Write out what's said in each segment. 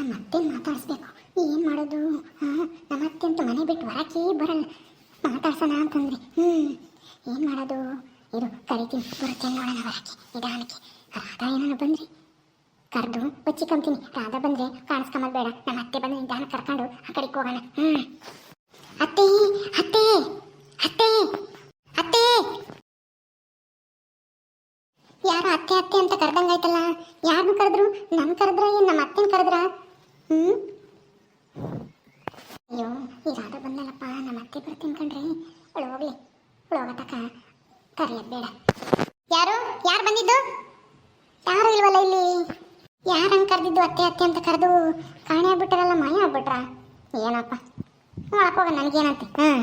ನಮ್ಮ ಅತ್ತೆ ಮಾತಾಡಿಸ್ಬೇಕು. ಏನು ಮಾಡೋದು? ನಮ್ಮ ಅತ್ತೆ ಅಂತೂ ಮನೆ ಬಿಟ್ಟು ಹೊರಕ್ಕೆ ಬರಲ್ಲ. ಮಾತಾಡ್ಸೋಣ ಅಂತಂದ್ರೆ ಹ್ಞೂ ಏನು ಮಾಡೋದು? ಇದು ಕರಿತೀನಿ. ಬರುತ್ತೆ ನೋಡೋಣ ಹೊರಕ್ಕೆ ನಿಧಾನಕ್ಕೆ. ರಾಧಾ ಏನೋ ಬಂದ್ರಿ? ಕರೆದು ಬಚ್ಚಿಕೊಂತೀನಿ ರಾಧಾ ಬಂದ್ರೆ ಕಾಣಿಸ್ಕೊಂಬದ್ ಬೇಡ. ನಮ್ಮ ಅತ್ತೆ ಬಂದು ನಿಧಾನ ಕರ್ಕೊಂಡು ಆ ಕಡೆಗೆ ಹೋಗೋಣ. ಹ್ಞೂ ಅತ್ತೆ ಅತ್ತೆ ಅತ್ತೆ ಅತ್ತೆ. ಯಾರು ಅತ್ತೆ ಅತ್ತೆ ಅಂತ ಕರೆದಂಗಾಯ್ತಲ್ಲ. ಯಾರನ್ನು ಕರೆದ್ರು? ನಮ್ಮ ಕರೆದ್ರ ಏನು ನಮ್ಮ ಅತ್ತೆನ ಕರೆದ್ರ? ಹ್ಮ್? ಅಯ್ಯೋ ಈ ರಾಧ ಬಂದಲ್ಲಪ್ಪ. ನಮ್ಮ ಅತ್ತೆ ಬರ್ತೀನಿ ಕಣ್ರಿ. ಅವಳು ಹೋಗ್ಲಿ. ಹೋಗತಕ್ಕ ಕರೆಯೋದು ಬೇಡ. ಯಾರು? ಯಾರು ಬಂದಿದ್ದು? ಯಾರು ಇಲ್ವಲ್ಲ ಇಲ್ಲಿ? ಯಾರಂಗ್ ಕರೆದಿದ್ದು ಅತ್ತೆ ಅತ್ತೆ ಅಂತ ಕರೆದು ಕಾಣೆ ಆಗ್ಬಿಟ್ರಲ್ಲ ಮಾಯ ಆಗ್ಬಿಟ್ರ? ಏನಪ್ಪ? ಒಳಕ್ ಹೋಗ, ನನಗೇನಂತೆ. ಹಾಂ.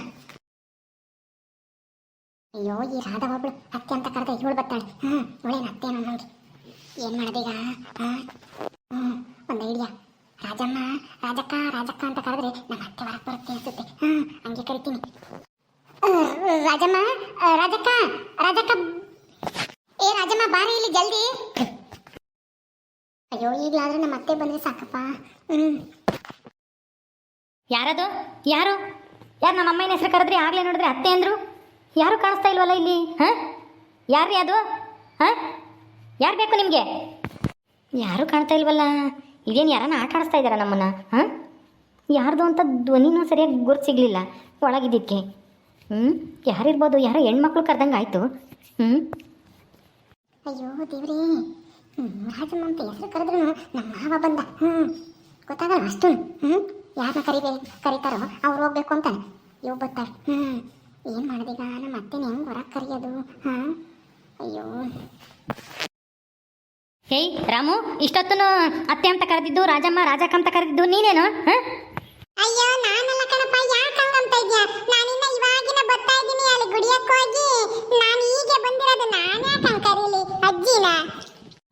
ಅಯ್ಯೋ, ಈ ರಾಧ ಒಬ್ಳು ಅತ್ತೆ ಅಂತ ಕರೆದ ಇವಳು ಬರ್ತಾಳೆ. ಹಾಂ ಇವಳೇನು ಅತ್ತೆ ನೋಡಿ ಏನು ಮಾಡೋದೀಗ? ಹಾಂ? ಹ್ಞೂ ಒಂದು ಐಡಿಯಾ ರಾಜಮ್ಮ ರಾಜಕ್ಕ ರಾಜಕ್ಕ ಅಂತ ಕರೆದ್ರೆ ನಮ್ಮ ಅತ್ತೆ ಹೊರಗೆ ಬರುತ್ತೆ ಅನ್ಸುತ್ತೆ. ಹ್ಮ್ ಹಂಗೆ ಕರಿತೀನಿ. ರಾಜಮ್ಮ ರಾಜಕ್ಕ ರಾಜಕ್ಕ, ಏ ರಾಜಮ್ಮ ಬಾರಿ ಇಲ್ಲಿ ಜಲ್ದಿ. ಅಯ್ಯೋ, ಈಗಲಾದ್ರೆ ನಮ್ಮ ಅತ್ತೆ ಬಂದ್ರೆ ಸಾಕಪ್ಪ. ಹ್ಮ್. ಯಾರದು? ಯಾರು? ಯಾರು ನಮ್ಮ ಅಮ್ಮನ ಹೆಸರು ಕರೆದ್ರಿ? ಆಗ್ಲೇ ನೋಡಿದ್ರೆ ಅತ್ತೆ ಅಂದ್ರು. ಯಾರು ಕಾಣಿಸ್ತಾ ಇಲ್ವಲ್ಲ ಇಲ್ಲಿ? ಹಾಂ? ಯಾರ್ರೀ ಅದು? ಹಾಂ? ಯಾರು ಬೇಕು ನಿಮಗೆ? ಯಾರು ಕಾಣ್ತಾ ಇಲ್ವಲ್ಲ? ಇದೇನು ಯಾರನ್ನ ಆಟ ಆಡಿಸ್ತಾ ಇದ್ದಾರಾ ನಮ್ಮನ್ನ, ಹಾಂ? ಯಾರ್ದು ಅಂತ ಧ್ವನಿನೂ ಸರಿಯಾಗಿ ಗುರ್ತು ಸಿಗಲಿಲ್ಲ ಒಳಗಿದ್ದಕ್ಕೆ. ಹ್ಞೂ ಯಾರಿರ್ಬೋದು ಯಾರೋ ಹೆಣ್ಮಕ್ಳು ಕರೆದಂಗೆ ಆಯಿತು. ಹ್ಞೂ ಅಯ್ಯೋ ದೇವ್ರಿ ರಾಜಮ್ಮ ಅಂತ ಹೆಸರು ಕರೆದ್ರು ನಮ್ಮ ಮಾವ ಬಂದ. ಹ್ಞೂ ಗೊತ್ತಾಗಲ್ಲ ಅಷ್ಟು ಹ್ಞೂ ಯಾರನ್ನ ಕರಿಬೇ, ಕರೀತಾರೋ ಅವ್ರು ಹೋಗ್ಬೇಕು ಅಂತ ಇವ್ ಬರ್ತಾರೆ. ಹ್ಞೂ ಏನು ಮಾಡೋದೀಗ? ನಮ್ಮ ಅತ್ತೆನ ಹೆಂಗೆ ಹೊರಗೆ ಕರೆಯೋದು? ಹಾಂ? ಅಯ್ಯೋ. ಹೇಯ್ ರಾಮು ಇಷ್ಟೊತ್ತನು ಅತ್ತೆ ಅಂತ ಕರೆದಿದ್ದು ರಾಜಮ್ಮ ರಾಜಕ್ಕ ಅಂತ ಕರೆದಿದ್ದು ನೀನೇನು ಹಾಂ? ಅಯ್ಯೋ ನಾನಲ್ಲ ಕಣಪ್ಪ ಯಾಕೆ ಹಂಗಂತ ಇದ್ಯಾ? ನಾನಿನ್ನ ಇವಾಗಿನ ಬರ್ತಾ ಇದ್ದೀನಿ ಅಲ್ಲಿ ಗುಡಿಯಕ್ಕೆ ಹೋಗಿ. ನಾನು ಈಗ ಬಂದಿರೋದು ನಾನು ಯಾಕೆ ಹಂಗೆ ಕರೀಲಿ ಅಜ್ಜಿನ?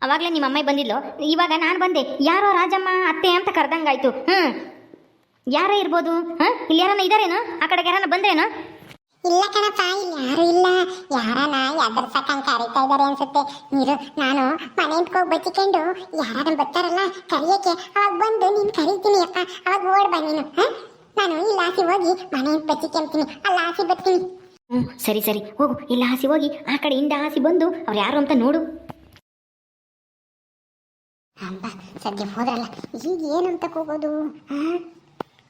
ಅವಾಗಲೇ ನಿಮ್ಮ ಅಮ್ಮ ಬಂದಿದ್ಲು. ಇವಾಗ ನಾನು ಬಂದೆ. ಯಾರೋ ರಾಜಮ್ಮ ಅತ್ತೆ ಅಂತ ಕರೆದಂಗಾಯ್ತು ಹ್ಞೂ ಯಾರೋ ಇರ್ಬೋದು ಹಾಂ? ಇಲ್ಲಿ ಯಾರನ್ನ ಇದಾರೇನು? ಆ ಕಡೆಗೆ ಯಾರನ್ನ ಬಂದ್ರೇನು? ಇಲ್ಲ ಕಣಪ್ಪ ಇಲ್ಲಿ. ಯಾರು ಇಲ್ಲ ಯಾರನ ಎದರ್ಸಕ್ಕಂಗ್ ಕರೀತಾ ಇದ್ದಾರೆ ಅನ್ಸುತ್ತೆ. ನೀರು ನಾನು ಮನೆ ಹೋಗಿ ಬಚ್ಚಿಕೊಂಡು ಯಾರನ್ನ ಬರ್ತಾರಲ್ಲ ಕರಿಯಕ್ಕೆ. ಅವಾಗ ಬಂದು ನೀನ್ ಕರಿತೀನಿ ಅಪ್ಪ. ಅವಾಗ ಓಡ್ ಬಾ ನೀನು ಹ? ನಾನು ಇಲ್ಲಿ ಆಸಿ ಹೋಗಿ ಮನೆ ಬಚ್ಚಿಕೊಂತೀನಿ. ಅಲ್ಲ ಆಸಿ ಬರ್ತೀನಿ ಹ್ಞೂ ಸರಿ ಸರಿ. ಹೋಗು. ಇಲ್ಲ ಹಾಸಿ ಹೋಗಿ ಆ ಕಡೆಯಿಂದ ಹಾಸಿ ಬಂದು ಅವ್ರು ಯಾರು ಅಂತ ನೋಡು. ಅಂಬ ಸದ್ಯ ಹೋದ್ರಲ್ಲ. ಈಗ ಏನು ಅಂತ ಹೋಗೋದು ಹಾ?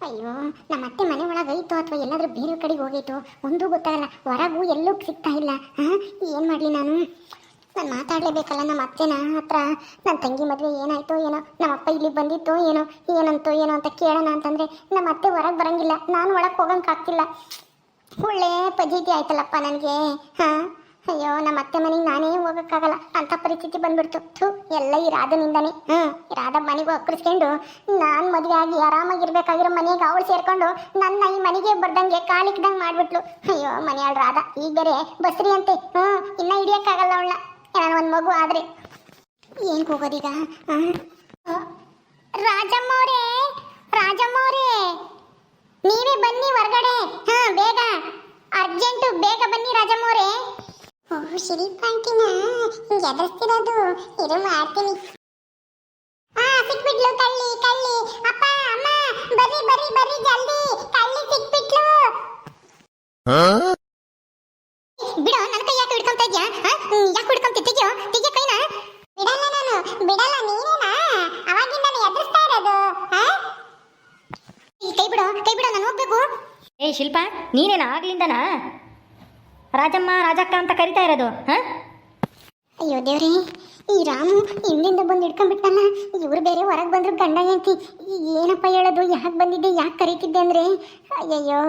ಅಯ್ಯೋ, ನಮ್ಮ ಅತ್ತೆ ಮನೆ ಒಳಗೆ ಐತೋ ಅಥವಾ ಎಲ್ಲಾದರೂ ಬೇರೆ ಕಡೆಗೆ ಹೋಗೈತೋ, ಒಂದೂ ಗೊತ್ತಾಗಲ್ಲ, ಹೊರಗೂ ಎಲ್ಲೂ ಸಿಗ್ತಾ ಇಲ್ಲ. ಹಾಂ? ಏನು ಮಾಡಲಿ ನಾನು? ನಾನು ಮಾತಾಡಲೇಬೇಕಲ್ಲ ನಮ್ಮ ಅತ್ತೆನ ಹತ್ರ. ನನ್ನ ತಂಗಿ ಮದುವೆ ಏನಾಯ್ತೋ ಏನೋ, ನಮ್ಮ ಅಪ್ಪ ಇಲ್ಲಿಗೆ ಬಂದಿತ್ತೋ ಏನೋ, ಏನಂತೋ ಏನೋ ಅಂತ ಕೇಳೋಣ ಅಂತಂದರೆ ನಮ್ಮ ಅತ್ತೆ ಹೊರಗೆ ಬರಂಗಿಲ್ಲ. ನಾನು ಒಳಗೆ ಹೋಗಂಗಾಗ್ತಿಲ್ಲ ಒಳ್ಳೆ ಪಜೀತಿ ಆಯ್ತಲ್ಲಪ್ಪ ನನಗೆ. ಹಾಂ? ಅಯ್ಯೋ ನಮ್ಮ ಅತ್ತೆ ಮನೆಗೆ ನಾನೇ ಹೋಗೋಕ್ಕಾಗಲ್ಲ. ಅಂತ ಪರಿಸ್ಥಿತಿ ಬಂದ್ಬಿಡ್ತು. ಥೂ ಎಲ್ಲ ಈ ರಾಧನಿಂದಾನೆ ಹ್ಞೂ ರಾಧ ಮನೆಗೆ ಒಕ್ಕರಿಸ್ಕೊಂಡು ನಾನು ಮದುವೆ ಆಗಿ ಆರಾಮಾಗಿರ್ಬೇಕಾಗಿರೋ ಮನೆಗೆ ಅವಳು ಸೇರ್ಕೊಂಡು ನನ್ನ ಈ ಮನೆಗೆ ಬರ್ದಂಗೆ ಕಾಲಿಕ್ದಂಗೆ ಮಾಡಿಬಿಟ್ಲು. ಅಯ್ಯೋ ಮನೆಯಾಳು ರಾಧ ಈಗ ಬೇರೆ ಬಸ್ರಿ ಅಂತೆ. ಹ್ಞೂ ಇನ್ನ ಹಿಡಿಯೋಕ್ಕಾಗಲ್ಲ ಅವಳನ್ನ. ನಾನು ಒಂದು ಮಗು ಆದರೆ. ಏನು ಹೋಗೋದೀಗ ರಾಜಮ್ಮ ಅವರೇ ರಾಜಮ್ಮ ಅವರೇ ನೀವೇ ಬನ್ನಿ ಹೊರಗಡೆ. ಹಾಂ ಬೇಗ. ಅರ್ಜೆಂಟು ಬೇಗ ಬನ್ನಿ ರಾಜಮ್ಮವ್ರೆ. ಓ ಶಿರೀಪಾಂಟಿನ ಹಿಂಗೆ ಎದುರಿಸ್ತಿರೋದು ಇರು ಮಾಡ್ತೀನಿ. ಆ ಸಿಕ್ಬಿಟ್ಲು ಕಳ್ಳಿ ಕಳ್ಳಿ. ಅಪ್ಪ ಅಮ್ಮ ಬರ್ರಿ ಬರ್ರಿ ಬರ್ರಿ ಜಲ್ದಿ. ಕಳ್ಳಿ ಸಿಕ್ಬಿಟ್ಲು. ಬಿಡ ನನ್ನ ಕೈ ಯಾಕೆ ಹಿಡ್ಕೊಂತ ಇದ್ಯಾ? ಯಾಕೆ ಹಿಡ್ಕೊಂತ? ತೆಗಿಯೋ ತೆಗಿಯ ಕೈನ? ಬಿಡಲ್ಲ ನಾನು ಬಿಡಲ್ಲ ನೀನೇನಾ? ಅವಾಗಿಂದ ಎದುರಿಸ್ತಾ ಇರೋದು ಕೈ ಬಿಡು ಕೈ ಬಿಡು ನಾನು ಹೋಗ್ಬೇಕು. ಏಯ್ ಶಿಲ್ಪ ನೀನೇನಾ? ಆಗ್ಲಿಂದನಾ? ರಾಜಮ್ಮ ರಾಜಕ್ಕ ಅಂತ ಕರಿತಾ ಇರೋದು ಹಾಂ? ಅಯ್ಯೋ ದೇವ್ರಿ ಈ ರಾಮು ಹಿಂದಿಂದ ಬಂದು ಹಿಡ್ಕೊಂಡ್ಬಿಟ್ಟಲ್ಲ ಇವ್ರು ಬೇರೆ ಹೊರಗೆ ಬಂದ್ರು ಗಂಡ ಹೆಂಡತಿ. ಏನಪ್ಪ ಹೇಳೋದು? ಯಾಕೆ ಬಂದಿದ್ದೆ? ಯಾಕೆ ಕರೀತಿದ್ದೆ ಅಂದ್ರೆ? ಅಯ್ಯಯ್ಯೋ,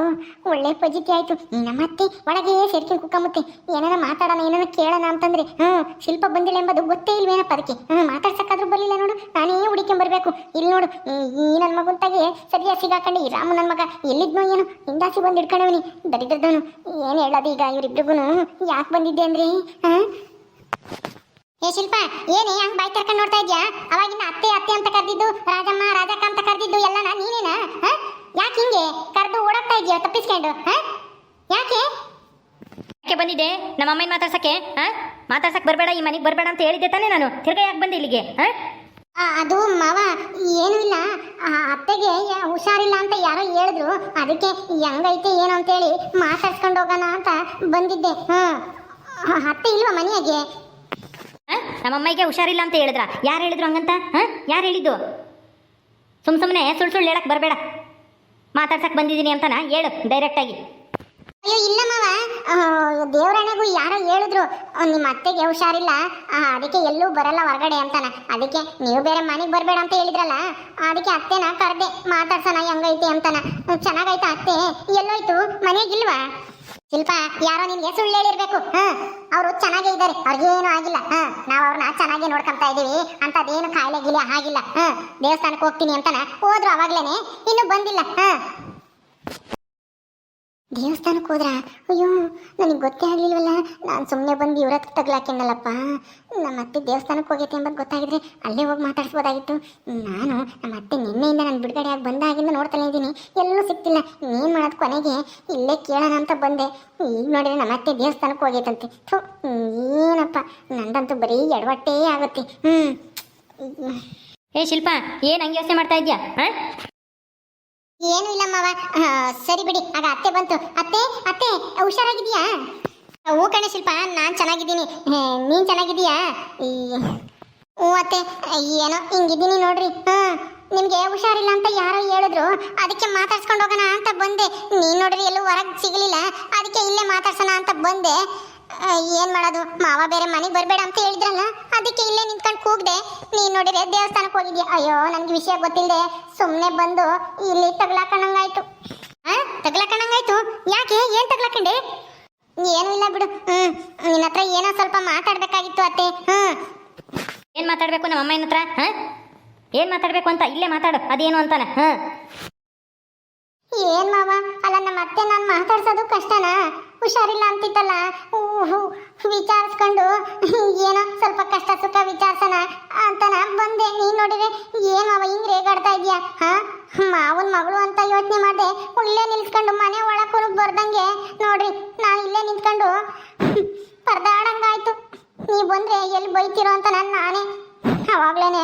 ಒಳ್ಳೆ ಪಜಿತಿ ಆಯ್ತು. ನಿನ್ನ ಮತ್ತೆ ಒಳಗೆ ಸೇರ್ಕೊಂಡು ಕುಕ್ಕಮುತ್ತೆ ಏನಾರ ಮಾತಾಡೋಣ, ಏನಾರ ಕೇಳೋಣ ಅಂತಂದ್ರೆ ಹ್ಞೂ ಶಿಲ್ಪ ಬಂದಿಲ್ಲ ಎಂಬುದು ಗೊತ್ತೇ ಇಲ್ವೇನಪ್ಪ ಅದಕ್ಕೆ? ಹ್ಞೂ ಮಾತಾಡ್ಸೋಕ್ಕಾದ್ರೂ ಬರಲಿಲ್ಲ ನೋಡು. ನಾನೇ ಹುಡುಕೊಂಬರ್ಬೇಕು ಇಲ್ಲಿ ನೋಡು, ಈ ನನ್ನ ಮಗುಂತಾಗೆ ಸರಿಯಾಗಿ ಸಿಗಾಕೊಂಡು, ಈ ರಾಮು ನನ್ನ ಮಗ ಎಲ್ಲಿದ್ನೋ ಏನು ಹಿಂದಾಸಿ ಬಂದು ಹಿಡ್ಕೊಂಡವನಿ, ದರಿದ್ರದವನು. ಏನು ಹೇಳೋದು ಈಗ ಇವರಿಬ್ರಿಗೂ ಯಾಕೆ ಬಂದಿದ್ದೆ ಅಂದ್ರೆ? ಹಾಂ? ಏ ಶಿಲ್ಪ ಏನೇ ಹಂಗ್ ಬಾಯ್ ಕರ್ಕೊಂಡು ನೋಡ್ತಾ ಇದ್ಯಾ? ಅವಾಗಿನ ಅತ್ತೆ ಅತ್ತೆ ಅಂತ ಕರೆದಿದ್ದು ರಾಜಮ್ಮ ರಾಜಕ್ಕ ಅಂತ ಕರೆದಿದ್ದು ಎಲ್ಲನ ನೀನೇನ? ಹ? ಯಾಕೆ ಹಿಂಗೆ? ಕರೆದು ಓಡಾಡ್ತಾ ಇದೀಯ ತಪ್ಪಿಸ್ಕೊಂಡು ಹ? ಯಾಕೆ? ಯಾಕೆ ಬಂದಿದ್ದೆ? ನಮ್ಮ ಅಮ್ಮನ ಮಾತಾಡ್ಸಕ್ಕೆ ಹಾಂ? ಬರ್ಬೇಡ ಬರಬೇಡ ಈ ಮನೆಗೆ ಬರಬೇಡ ಅಂತ ಹೇಳಿದ್ದೆ ತಾನೇ ನಾನು. ತಿರ್ಗಾ ಯಾಕೆ ಬಂದೆ ಇಲ್ಲಿಗೆ ಹಾಂ? ಅದು ಮಾವ ಏನೂ ಇಲ್ಲ. ಅತ್ತೆಗೆ ಹುಷಾರಿಲ್ಲ ಅಂತ ಯಾರೋ ಹೇಳಿದ್ರು. ಅದಕ್ಕೆ ಹೆಂಗೈತೆ ಏನು ಅಂತೇಳಿ ಮಾತಾಡ್ಸ್ಕೊಂಡು ಹೋಗೋಣ ಅಂತ ಬಂದಿದ್ದೆ. ಹ್ಞೂ ಹ, ಅತ್ತೆ ಇಲ್ವಾ ಮನೆಯಾಗೆ? ನಮ್ಮಮ್ಮಗೆ ಹುಷಾರಿಲ್ಲ ಅಂತ ಹೇಳಿದ್ರ? ಯಾರು ಹೇಳಿದ್ರು ಹಂಗಂತ? ಹಾಂ? ಯಾರು ಹೇಳಿದ್ದು? ಸುಮ್ ಸುಮ್ಮನೆ ಸುಳ್ಳು ಸುಳ್ಳು ಹೇಳಕ್ ಬರಬೇಡ. ಮಾತಾಡ್ಸಕ್ ಬಂದಿದ್ದೀನಿ ಅಂತನ? ಹೇಳು ಡೈರೆಕ್ಟಾಗಿ ಅಯ್ಯೋ, ಇಲ್ಲ ಮಾವ. ದೇವರಾಣೆಗೂ ಯಾರೋ ಹೇಳಿದ್ರು. ನಿಮ್ಮ ಅತ್ತೆಗೆ ಹುಷಾರಿಲ್ಲ. ಅದಕ್ಕೆ ಎಲ್ಲೂ ಬರಲ್ಲ ಹೊರಗಡೆ ಅಂತಾನ. ಅದಕ್ಕೆ ನೀವು ಬೇರೆ ಮನೆಗೆ ಬರಬೇಡ ಅಂತ ಹೇಳಿದ್ರಲ್ಲ. ಅದಕ್ಕೆ ಅತ್ತೆನ ಕರೆದೆ, ಮಾತಾಡ್ಸೋಣ ಹೆಂಗೈತೆ ಅಂತಾನ. ಚೆನ್ನಾಗೈತಾ ಅತ್ತೆ? ಎಲ್ಲೋಯ್ತು? ಮನೆಗಿಲ್ವಾ? ಶಿಲ್ಪ, ಯಾರೋ ನಿನ್ಗೆ ಸುಳ್ಳು ಹೇಳಿರ್ಬೇಕು. ಹ, ಅವರು ಚೆನ್ನಾಗೇ ಇದ್ದಾರೆ. ಅವ್ರಿಗೇನು ಆಗಿಲ್ಲ. ಹ, ನಾವು ಅವ್ರನ್ನ ಚೆನ್ನಾಗಿ ನೋಡ್ಕೊಂತಾ ಇದೀವಿ. ಅಂತದೇನು ಕಾಯಿಲೆ ಗಿಲೆ ಆಗಿಲ್ಲ. ಹ, ದೇವಸ್ಥಾನಕ್ಕೆ ಹೋಗ್ತೀನಿ ಅಂತಾನೆ ಹೋದ್ರು ಅವಾಗ್ಲೇನೆ. ಇನ್ನು ಬಂದಿಲ್ಲ. ಹ. ದೇವಸ್ಥಾನಕ್ಕೆ ಹೋದ್ರ? ಅಯ್ಯೋ, ನನಗೆ ಗೊತ್ತೇ ಆಗಲಿಲ್ವಲ್ಲ. ನಾನು ಸುಮ್ಮನೆ ಬಂದು ಇವ್ರ ಹತ್ರ ತಗ್ಲಾಕಿನಲ್ಲಪ್ಪ ನಮ್ಮ ಅತ್ತೆ ದೇವಸ್ಥಾನಕ್ಕೆ ಹೋಗೈತೆ ಎಂಬುದು ಗೊತ್ತಾಗಿದ್ರೆ ಅಲ್ಲೇ ಹೋಗಿ ಮಾತಾಡಿಸ್ಬೋದಾಗಿತ್ತು. ನಾನು ನಮ್ಮ ಅತ್ತೆ ನಿನ್ನೆಯಿಂದ ನಾನು ಬಿಡುಗಡೆ ಆಗಿ ಬಂದಾಗಿಂದ ನೋಡ್ತಾನೆ ಇದ್ದೀನಿ. ಎಲ್ಲೂ ಸಿಕ್ತಿಲ್ಲ. ನೀನು ಮಾಡೋದು ಕೊನೆಗೆ ಇಲ್ಲೇ ಕೇಳೋಣ ಅಂತ ಬಂದೆ. ಈಗ ನೋಡಿದ್ರೆ ನಮ್ಮ ಅತ್ತೆ ದೇವಸ್ಥಾನಕ್ಕೆ ಹೋಗೈತಂತೆ. ಥೂ, ಏನಪ್ಪ? ನಂದಂತೂ ಬರೀ ಎಡವಟ್ಟೇ ಆಗುತ್ತೆ. ಹ್ಞೂ ಏ, ಶಿಲ್ಪ, ಏನು ಹಂಗೆ ಯೋಚನೆ ಮಾಡ್ತಾ ಇದೆಯಾ? ಹಾಂ? ಏನು ಇಲ್ಲ ಮಾವ ಸರಿ ಬಿಡಿ, ಆಗ ಅತ್ತೆ ಬಂತು. ಅತ್ತೆ ಅತ್ತೆ ಹುಷಾರಾಗಿದ್ಯಾ ಹೂ ಕಣೆ ಶಿಲ್ಪ, ನಾನು ಚೆನ್ನಾಗಿದ್ದೀನಿ. ನೀನು ನೀನ್ ಚೆನ್ನಾಗಿದೀಯಾ ಹ್ಞೂ ಅತ್ತೆ, ಏನೋ ಹಿಂಗಿದ್ದೀನಿ ನೋಡ್ರಿ. ಹಾಂ ನಿಮಗೆ ಹುಷಾರಿಲ್ಲ ಅಂತ ಯಾರೋ ಹೇಳಿದ್ರು. ಅದಕ್ಕೆ ಮಾತಾಡ್ಸ್ಕೊಂಡು ಹೋಗೋಣ ಅಂತ ಬಂದೆ. ನೀನು ನೋಡ್ರಿ ಎಲ್ಲೂ ಹೊರಗೆ ಸಿಗಲಿಲ್ಲ. ಅದಕ್ಕೆ ಇಲ್ಲೇ ಮಾತಾಡ್ಸೋಣ ಅಂತ ಬಂದೆ. ಏನ್ ಮಾಡೋದು? ಮಾವ ಬೇರೆ ಮನೆಗೆ ಬರಬೇಡ ಅಂತ ಹೇಳಿದ್ರಲ್ಲ, ಅದಕ್ಕೆ ಇಲ್ಲೇ ನಿಂತ್ಕೊಂಡು ಕೂಗ್ದೆ. ನೀನ್ ನೋಡಿದ್ರೆ ದೇವಸ್ಥಾನಕ್ಕೆ ಹೋಗಿದ್ಯಾ? ಅಯ್ಯೋ, ನನ್ಗೆ ವಿಷಯ ಗೊತ್ತಿಲ್ಲದೆ ಸುಮ್ಮನೆ ಬಂದು ಇಲ್ಲಿ ತಗ್ಲಾಕಣಂಗಾಯ್ತು. ಆ, ತಗ್ಲಾಕಣಂಗಾಯ್ತು? ಯಾಕೆ? ಏನ್ ತಗ್ಲಾಕಂಡೆ? ಏನೂ ಇಲ್ಲ ಬಿಡು. ಹ್ಮ್, ನಿನ್ನ ಹತ್ರ ಏನೋ ಸ್ವಲ್ಪ ಮಾತಾಡ್ಬೇಕಾಗಿತ್ತು ಅತ್ತೆ. ಹ್ಮ್. ಏನು ಮಾತಾಡಬೇಕು ನಮ್ಮ ಅಮ್ಮನ ಹತ್ರ? ಹಾಂ? ಏನು ಮಾತಾಡಬೇಕು ಅಂತ ಇಲ್ಲೇ ಮಾತಾಡು. ಅದೇನು ಅಂತಾನೆ? ಹಾಂ? ಏನ್ ಮಾವ? ಅತ್ತೆ ನಾನು ಮಾತಾಡ್ಸೋದು ಕಷ್ಟನಾ? ಹುಷಾರಿಲ್ಲ ಅಂತಿತ್ತಲ್ಲ? ವಿಚಾರಿಸ್ಕೊಂಡು ಏನೋ ಸ್ವಲ್ಪ ಕಷ್ಟ ಸುಖ ವಿಚಾರಿಸೋಣ ಅಂತನ ಬಂದೆ. ನೀನ್ ನೋಡಿದ್ರೆ ಏನ್ ಮಾವ, ಹಿಂಗ್ ರೇಗಾಡ್ತಾ ಇದೀಯಾ? ಹಾ? ಮಾವನ್ ಮಗಳು ಅಂತ ಯೋಚನೆ ಮಾಡಿದೆ. ಉಳ್ಳೇ ನಿಲ್ಸ್ಕೊಂಡು ಮನೆ ಒಳಕ್ಕೂ ಬರ್ದಂಗೆ. ನೋಡ್ರಿ, ನಾನು ಇಲ್ಲೇ ನಿಂತ್ಕೊಂಡು ಪರದಾಡಂಗಾಯ್ತು. ನೀ ಬಂದ್ರೆ ಎಲ್ಲಿ ಬೈತಿರೋ ಅಂತ ನಾನು ನಾನೇ ಅವಾಗ್ಲೇನೆ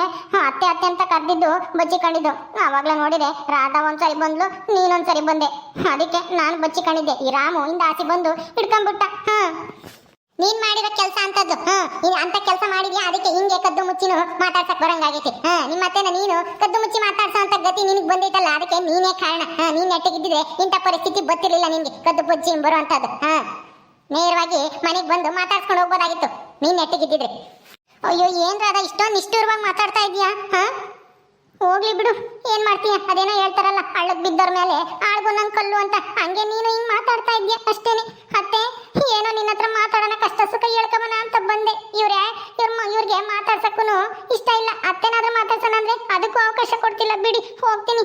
ಅತ್ತೆ ಅತ್ತೆ ಅಂತ ಕರೆದಿದ್ದು ಬಚ್ಚಿಕೊಂಡಿದ್ದು ಅವಾಗ್ಲೇ ನೋಡಿದೆ ರಾಧಾ ಒಂದ್ಸರಿ ಬಂದ್ಲು ನೀನೊಂದ್ಸರಿ ಬಂದೆ. ಅದಕ್ಕೆ ನಾನು ಬಚ್ಚಿಕೊಂಡಿದ್ದೆ ಈ ರಾಮು ಇಂದ ಆಸೆ ಬಂದು ಹಿಡ್ಕೊಂಡ್ಬಿಟ್ಟ. ಹಾ ನೀನ್ ಮಾಡಿರೋ ಕೆಲಸ ಅಂತದ್ದು. ಹ್ಮ್ ಅಂತ ಕೆಲಸ ಮಾಡಿದ್ಯಾ? ಅದಕ್ಕೆ ಹಿಂಗೆ ಕದ್ದು ಮುಚ್ಚಿನು ಮಾತಾಡ್ಸಕ್ ಬರಂಗಾಗೈತಿ. ಹಾ ನಿಮ್ಮ ಅತ್ತೆನ ನೀನು ಕದ್ದು ಮುಚ್ಚಿ ಮಾತಾಡ್ಸೋ ಅಂತ ಗತಿ ನಿನಗ್ ಬಂದಿತ್ತಲ್ಲ ಅದಕ್ಕೆ ನೀನೇ ಕಾರಣ. ನೀನ್ ನೆಟ್ಟಿಗಿದ್ದಿದ್ರೆ ಇಂಥ ಪರಿಸ್ಥಿತಿ ಗೊತ್ತಿರಲಿಲ್ಲ ನಿನ್ಗೆ ಕದ್ದು ಮುಚ್ಚಿ ಬರುವಂತದ್ದು ಹಾ ನೇರವಾಗಿ ಮನೆಗೆ ಬಂದು ಮಾತಾಡ್ಸ್ಕೊಂಡು ಹೋಗ್ಬೋದಾಗಿತ್ತು. ನೀನ್ ನೆಟ್ಟಿಗಿದ್ದಿದ್ರೆ. ಅಯ್ಯೋ, ಏನ್ ರಾಧ, ಇಷ್ಟೊಂದು ನಿಷ್ಠೂರವಾಗಿ ಮಾತಾಡ್ತಾ ಇದೀಯಾ ಹಾ? ಹೋಗ್ಲಿ ಬಿಡು. ಏನ್ ಮಾಡ್ತೀಯ? ಅದೇನೋ ಹೇಳ್ತಾರಲ್ಲ, ಹಳ್ಳಕ್ ಬಿದ್ದವ್ರ ಮೇಲೆ ಆಳ್ಗು ನನ್ ಕಲ್ಲು ಅಂತ. ಹಂಗೆ ನೀನು ಹಿಂಗ್ ಮಾತಾಡ್ತಾ ಇದ್ಯಾ ಅಷ್ಟೇನೆ. ಅತ್ತೆ, ಏನೋ ನಿನ್ನ ಹತ್ರ ಮಾತಾಡೋಣ, ಕಷ್ಟ ಸುಖ ಹೇಳ್ಕೊಬಣ ಅಂತ ಬಂದೆ. ಇವ್ರೆ, ಇವ್ರ ಇವ್ರಿಗೆ ಮಾತಾಡ್ಸಕ್ಕೂ ಇಷ್ಟ ಇಲ್ಲ. ಅತ್ತೆನಾದ್ರೂ ಮಾತಾಡ್ಸೋಣ ಅಂದ್ರೆ ಅದಕ್ಕೂ ಅವಕಾಶ ಕೊಡ್ತಿಲ್ಲ. ಬಿಡಿ, ಹೋಗ್ತೀನಿ.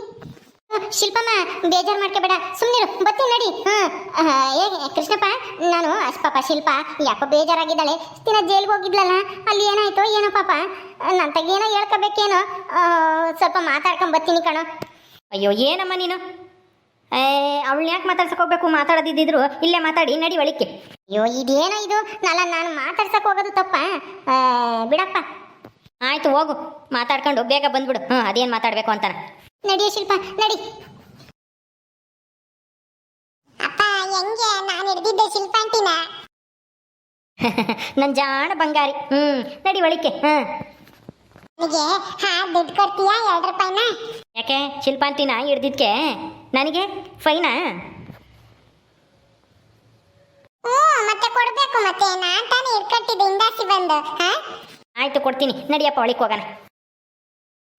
ಶಿಲ್ಪಮ್ಮ ಬೇಜಾರು ಮಾಡ್ಕೋಬೇಡ ಸುಮ್ಮನಿರು ಬತ್ತಿ ನಡಿ. ಹ್ಞೂ ಏ ಕೃಷ್ಣಪ್ಪ? ನಾನು ಅಷ್ಟು ಪಾಪ ಶಿಲ್ಪ ಯಾಕೋ ಬೇಜಾರಾಗಿದ್ದಾಳೆ. ದಿನ ಜೈಲ್ಗೆ ಹೋಗಿದ್ಲಲ್ಲ ಅಲ್ಲಿ ಏನಾಯ್ತು ಏನೋ ಪಾಪ. ನನ್ನ ತಗೇನೋ ಹೇಳ್ಕೋಬೇಕೇನೋ. ಸ್ವಲ್ಪ ಮಾತಾಡ್ಕೊಂಡು ಬತ್ತೀನಿ ಕಣೋ. ಅಯ್ಯೋ ಏನಮ್ಮ ನೀನು? ಏ ಅವಳನ್ನ ಯಾಕೆ ಮಾತಾಡ್ಸಕ್ಕೆ ಹೋಗ್ಬೇಕು? ಮಾತಾಡೋದಿದ್ದಿದ್ರು ಇಲ್ಲೇ ಮಾತಾಡಿ ನಡಿ ಒಳಿಕೆ ಅಯ್ಯೋ ಇದೇನೋ ಇದು? ನಲ್ಲ ನಾನು ಮಾತಾಡ್ಸಕ್ ಹೋಗೋದು ತಪ್ಪ. ಬಿಡಪ್ಪ. ಆಯ್ತು ಹೋಗು. ಮಾತಾಡ್ಕೊಂಡು ಬೇಗ ಬಂದ್ಬಿಡು. ಹ್ಞೂ ಅದೇನು ಮಾತಾಡಬೇಕು ಅಂತಾನ. ನಡಿಯ ಶಿಲ್ಪ ನಡಿ. ಅಪ್ಪ ಹೆಂಗೆ? ನಾನು ಹಿಡ್ದಿದ್ದೆ ಶಿಲ್ಪಾಂಟಿನ ನನ್ನ ಜಾಣ ಬಂಗಾರಿ. ಹ್ಞೂ ನಡಿ ಒಳಿಕೆ ನನಗೆ ಹಾ ದುಡ್ಡು ಕೊಡ್ತೀಯಾ ಎರಡು ರೂಪಾಯಿನ? ಯಾಕೆ? ಶಿಲ್ಪಾಂತಿನ ಹಿಡ್ದಿದ್ಕೆ? ನನಗೆ? ಫೈನಾ? ಹ್ಞೂ ಮತ್ತೆ ಕೊಡ್ಬೇಕು ಮತ್ತೆ. ನಾನು ತಾನೇ ಇಟ್ಕೊಟ್ಟಿದ್ದೆ ಇಂದಾಸಿ ಬಂದು ಹಾ? ಆಯ್ತು ಕೊಡ್ತೀನಿ. ನಡಿಯಪ್ಪ ಒಳಿಕ್ ಹೋಗೋಣ.